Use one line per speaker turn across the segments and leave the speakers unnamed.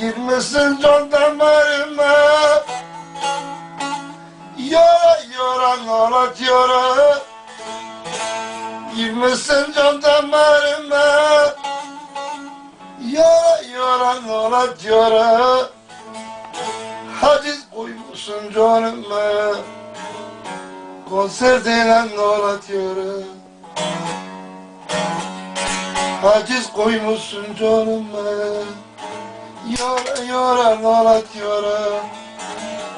Girmesin can damarıma. Yara yara nalat yara. Girmesin can damarıma. Yara yara nalat yara. Haciz koymuşsun canıma. Konser denen nalat yara. Haciz koymuşsun canıma. Yora yora nolat yora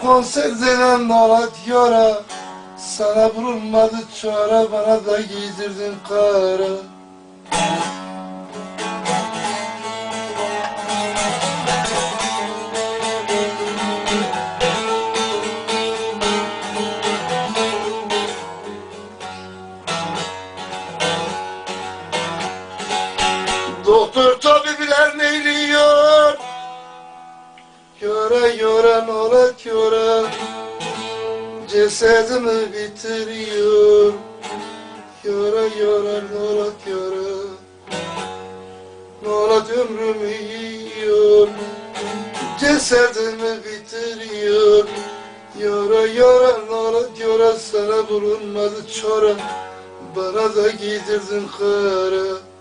Konser denen nolat yora Sana bulunmadı çare bana da giydirdin kara Cesedimi bitiriyor Yora yora nolat yora Nolat ömrümü yiyor Cesedimi bitiriyor Yora yora nolat yora Sana bulunmadı çora Bana da giydirdin kara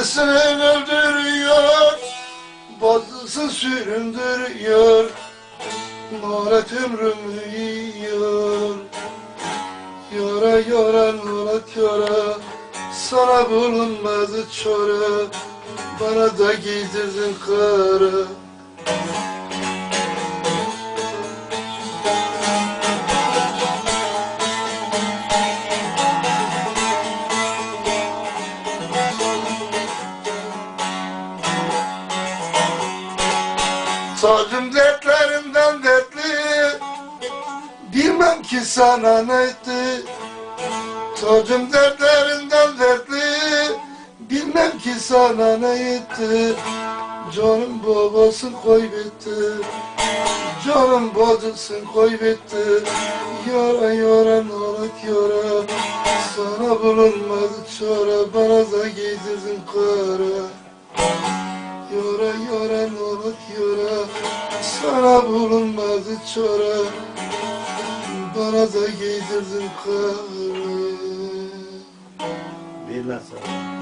Kimisini öldürüyor Bazısı süründürüyor. Nalet ömrümü yiyor. Yora yora nalet yora Sana bulunmadı çora Bana da giydirdin kara Sacım dertlerinden dertli. Bilmem ki sana ne etti. Sacım dertlerinden dertli. Bilmem ki sana ne etti. Canım babasın kaybetti. Canım bacısın kaybetti. Yara yara nalet yara. Sana bulunmadı çare. Bana da giydirdin kara. Yora nolat yora Sana bulunmadı çare Bana da giydirdin kara
Bilmez sana.